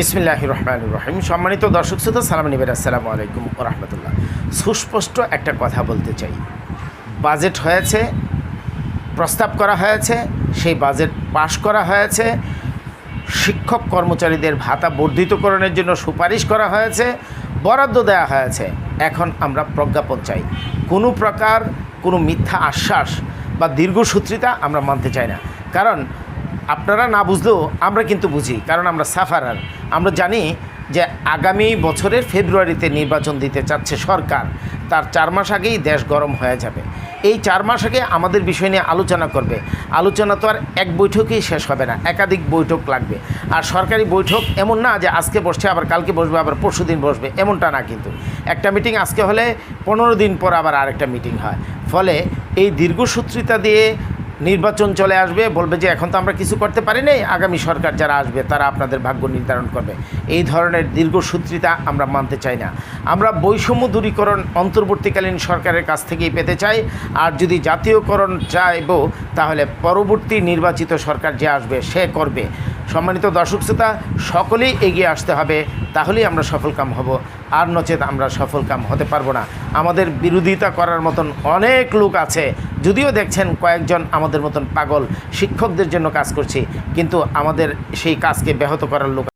বিসমিল্লাহ রহমান রহিম। সম্মানিত দর্শক শ্রোতা, সালাম নিবের আসসালামু আলাইকুম রহমতুল্লাহ। সুস্পষ্ট একটা কথা বলতে চাই। বাজেট হয়েছে, প্রস্তাব করা হয়েছে, সেই বাজেট পাশ করা হয়েছে। শিক্ষক কর্মচারীদের ভাতা বর্ধিতকরণের জন্য সুপারিশ করা হয়েছে, বরাদ্দ দেওয়া হয়েছে। এখন আমরা প্রজ্ঞাপন চাই। কোনো প্রকার কোনো মিথ্যা আশ্বাস বা দীর্ঘসূত্রিতা আমরা মানতে চাই না। কারণ আপনারা না বুঝলেও আমরা কিন্তু বুঝি, কারণ আমরা সাফারার। আমরা জানি যে আগামী বছরের ফেব্রুয়ারিতে নির্বাচন দিতে চাচ্ছে সরকার, তার চার মাস আগেই দেশ গরম হয়ে যাবে। এই চার মাস আগে আমাদের বিষয় নিয়ে আলোচনা করবে। আলোচনা তো আর এক বৈঠকেই শেষ হবে না, একাধিক বৈঠক লাগবে। আর সরকারি বৈঠক এমন না যে আজকে বসছে, আবার কালকে বসবে, আবার পরশু দিন বসবে, এমনটা না কিন্তু। একটা মিটিং আজকে হলে পনেরো দিন পর আবার আরেকটা মিটিং হয়। ফলে এই দীর্ঘসূত্রিতা দিয়ে নির্বাচন চলে আসবে, বলবে যে এখন তো আমরা কিছু করতে পারি নাই, আগামী সরকার যারা আসবে তারা আপনাদের ভাগ্য নির্ধারণ করবে। এই ধরনের দীর্ঘসূত্রিতা আমরা মানতে চাই না। আমরা বৈষম্য দূরীকরণ অন্তর্বর্তীকালীন সরকারের কাছ থেকেই পেতে চাই, আর যদি জাতীয়করণ চাইব, তাহলে পরবর্তী নির্বাচিত সরকার যে আসবে সে করবে। সম্মানিত দর্শক শ্রোতা, সকলেই এগিয়ে আসতে হবে, তাহলেই আমরা সফলকাম হব। আর নচেত আমরা সফলকাম হতে পারব না। আমাদের বিরোধিতা করার মতন অনেক লোক আছে, যদিও দেখছেন কয়েকজন আমাদের মতন পাগল শিক্ষকদের জন্য কাজ করছি, কিন্তু আমাদের সেই কাজকে ব্যাহত করার লোক